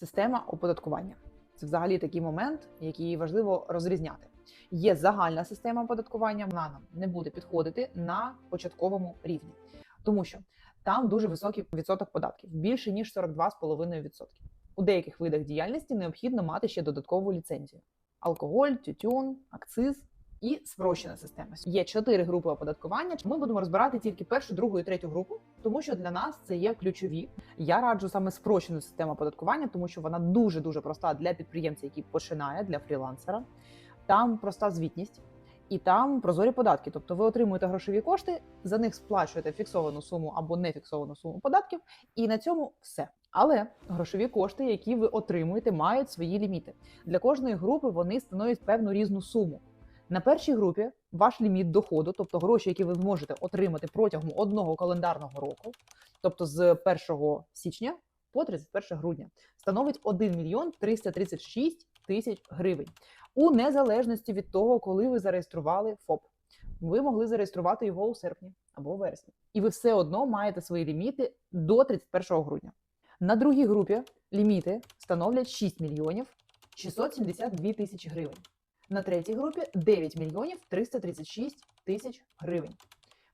Система оподаткування це взагалі такий момент, який важливо розрізняти. Є загальна система оподаткування, вона нам не буде підходити на початковому рівні, тому що там дуже високий відсоток податків, більше ніж 42,5%. У деяких видах діяльності необхідно мати ще додаткову ліцензію: алкоголь, тютюн, акциз і спрощена система. Є чотири групи оподаткування. Ми будемо розбирати тільки першу, другу і третю групу, тому що для нас це є ключові. Я раджу саме спрощену систему оподаткування, тому що вона дуже дуже проста для підприємця, який починає для фрілансера. Там проста звітність. І там прозорі податки, тобто ви отримуєте грошові кошти, за них сплачуєте фіксовану суму або нефіксовану суму податків, і на цьому все. Але грошові кошти, які ви отримуєте, мають свої ліміти. Для кожної групи вони становлять певну різну суму. На першій групі ваш ліміт доходу, тобто гроші, які ви зможете отримати протягом одного календарного року, тобто з 1 січня по 31 грудня, становить 1 мільйон 336 тисяч гривень у незалежності від того, коли ви зареєстрували ФОП. Ви могли зареєструвати його у серпні або у вересні, і ви все одно маєте свої ліміти до 31 грудня. На другій групі ліміти становлять 6 мільйонів 672 тисячі гривень. На третій групі 9 мільйонів 336 тисяч гривень.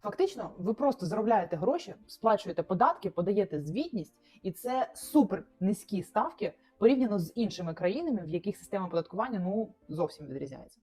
Фактично, ви просто заробляєте гроші, сплачуєте податки, подаєте звітність, і це супер низькі ставки порівняно з іншими країнами, в яких система оподаткування ну зовсім відрізняється.